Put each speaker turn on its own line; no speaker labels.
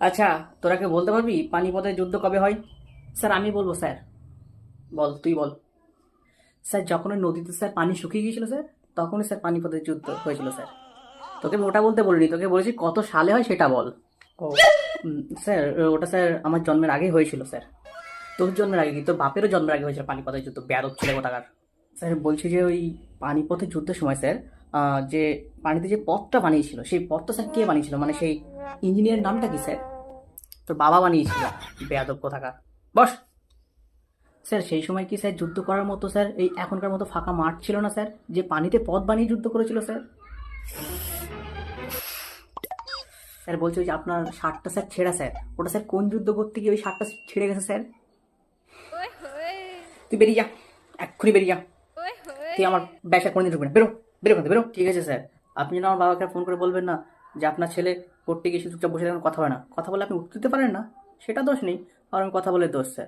আচ্ছা তোরা কে বলতে পারবি পানিপথের যুদ্ধ কবে হয়? স্যার আমি বলব স্যার। বল তুই বল। স্যার যখন ওই নদীতে স্যার পানি শুকিয়ে গিয়েছিল স্যার তখনই স্যার পানিপথের যুদ্ধ হয়েছিল স্যার। তোকে ওটা বলতে বলিনি তোকে বলেছি কত সালে হয় সেটা বল। ও। স্যার ওটা স্যার আমার জন্মের আগেই হয়েছিল স্যার। তোর জন্মের আগে কি? তোর বাপেরও জন্মের আগে হয়েছিল পানিপথের যুদ্ধ বেয়াদব ছিল কোথাকার। স্যার বলছি যে ওই পানিপথের যুদ্ধের সময় স্যার যে পানিতে যে পথটা বানিয়েছিল সেই পথটা স্যার কে বানিয়েছিল? মানে সেই ইঞ্জিনিয়ারের নামটা কি স্যার? তোর বাবা বানিয়েছিল। বেয়াদব কোথাকার। বস। স্যার সেই সময় কি স্যার যুদ্ধ করার মতো স্যার এই এখনকার মতো ফাঁকা মাঠ ছিল না স্যার? যে পানিতে পথ বানিয়ে যুদ্ধ করেছিল স্যার? স্যার বলছি যে আপনার শার্টটা স্যার ছেঁড়া স্যার। ওটা স্যার কোন যুদ্ধ করতে গিয়ে ওই শার্টটা ছিঁড়ে গেছে স্যার? তুই বেরিয়ে যা। এক্ষুনি বেরিয়ে যা। তুই আমার ব্যবসা কোনোদিন ঢুকবে না। বেরো। বেরো বেরো। ঠিক আছে স্যার। আপনি যেন আমার বাবাকে ফোন করে বলবেন না। যে আপনার ছেলে পড়তে গিয়ে চুপচাপ বসে থাকেন কথা বলে না। কথা বলে আপনি উত্তর দিতে পারেন না? সেটা দোষ নেই আর আমি কথা বলে দোষ, স্যার।